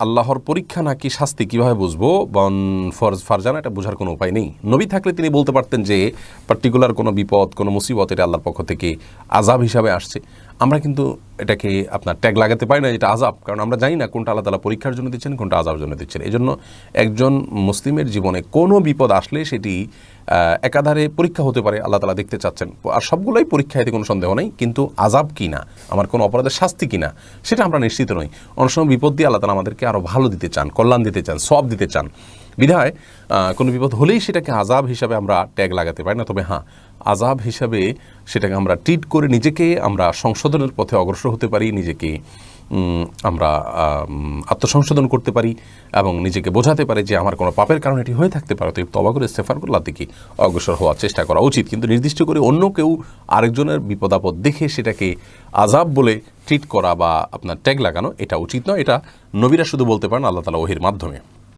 আল্লাহর পরীক্ষা নাকি শাস্তি কীভাবে বুঝব? বন ফরজ ফারজানা, এটা বোঝার কোনো উপায় নেই। নবী থাকলে তিনি বলতে পারতেন যে পার্টিকুলার কোনো বিপদ, কোনো মুসিবত, এটা আল্লাহর পক্ষ থেকে আজাব হিসাবে আসছে। আমরা কিন্তু এটাকে আপনার ট্যাগ লাগাতে পারি না এটা আজাব কারণ আমরা জানি না কোনটা আল্লাহ তালা পরীক্ষার জন্য দিচ্ছেন, কোনটা আজাবের জন্য দিচ্ছেন। এই জন্য একজন মুসলিমের জীবনে কোনো বিপদ আসলে সেটি একাধারে পরীক্ষা হতে পারে, আল্লাহ তালা দেখতে চাচ্ছেন। আর সবগুলোই পরীক্ষা এতে কোনো সন্দেহ নেই, কিন্তু আজাব কি না, আমার কোনো অপরাধের শাস্তি কি না, সেটা আমরা নিশ্চিত নই। অনেক সময় বিপদ দিয়ে আল্লাহ তালা আমাদেরকে আরও ভালো দিতে চান, কল্যাণ দিতে চান সব দিতে চান। বিধায় কোনো বিপদ হলেই সেটাকে আজাব হিসাবে আমরা ট্যাগ লাগাতে পারি না, তবে হ্যাঁ আজাব হিসাবে সেটাকে আমরা ট্রিট করে নিজেকে আমরা সংশোধনের পথে অগ্রসর হতে পারি, নিজেকে আমরা আত্মসংশোধন করতে পারি এবং নিজেকে বোঝাতে পারি যে আমার কোনো পাপের কারণে এটি হয়ে থাকতে পারে তো তবা করে ইস্তেফার দিকে অগ্রসর হওয়ার চেষ্টা করা উচিত। কিন্তু নির্দিষ্ট করে অন্য কেউ আরেকজনের বিপদাপদ দেখে সেটাকে আজাব বলে ট্রিট করা বা আপনার ট্যাগ লাগানো, এটা উচিত নয়। এটা নবীরা শুধু বলতে পারেন, আল্লাহ তালা ওহির মাধ্যমে।